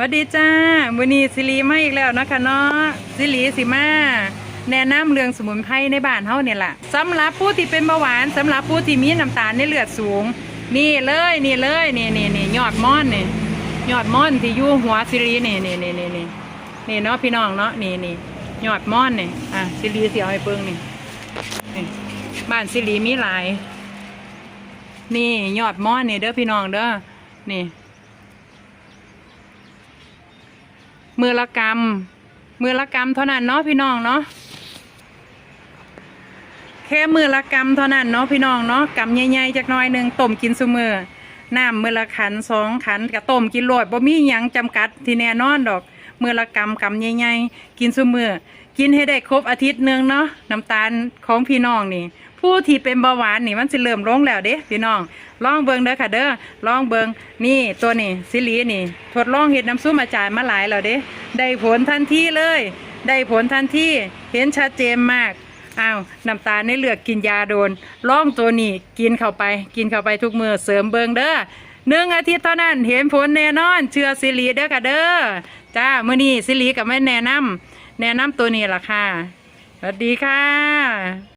วัสดีจ้ามือนี้สิริมาอีกแล้วนะคะเนาะสิริสิมาแนะนำเรื่องสมุนไพรในบ้านเฮาเนี่ยล่ะสำหรับผู้ที่เป็นเบาหวานสำหรับผู้ที่มีน้ำตาลในเลือดสูง นี่เลยนี่เลยนี่นี่นี่ยอดม่อนนี่ยอดม่อนที่ยู่หัวสิรินี่นี่นี่นี่นี่นี่เนาะพี่น้องเนาะนี่นี่ยอดม่อนนี่อะสิริเสียวให้เบิ่งนี่นี่บ้านสิริมีหลาย นี่ยอดม่อนนี่เด้อพี่น้องเด้อนี่ มือละกรรมมือละกรรมเท่านั้นเนาะพี่น้องเนาะแค่มือละกรรมเท่านั้นเนาะพี่น้องเนาะกำใหญ่ๆจักน้อยหนึ่งต้มกินซุมือน้ำมือละขันสองขันกะต้มกินโลดบ่มีหยังจำกัดที่แน่นอนดอกมือละกรรมกำใหญ่ๆกินซุมือกินให้ได้ครบอาทิตย์หนึงเนาะน้ำตาลของพี่น้องนี่ ผู้ที่เป็นเบาหวานนี่มันสิเริ่มลงแล้วเด้พี่น้องลองเบิงเด้อค่ะเด้อลองเบิงนี่ตัวนี่สิลีนี่ทดลองเห็ดน้ำซุปอาจายมาหลายแล้วเด้ได้ผลทันทีเลย ได้ผลทันทีเห็นชัดเจนมากอ้าวน้ำตาลในเลือดกินยาโดนลองตัวนี้กินเข้าไป กินเข้าไปทุกมือเสริมเบิงเด้อหนึ่งอาทิตย์เท่านั้นเห็นผลแน่นอนเชื่อสิลีเด้อค่ะเด้อจ้ามื้อนี้สิลีกับแม่แนะนำแนะนำตัวนี้ล่ะค่ะสวัสดีค่ะ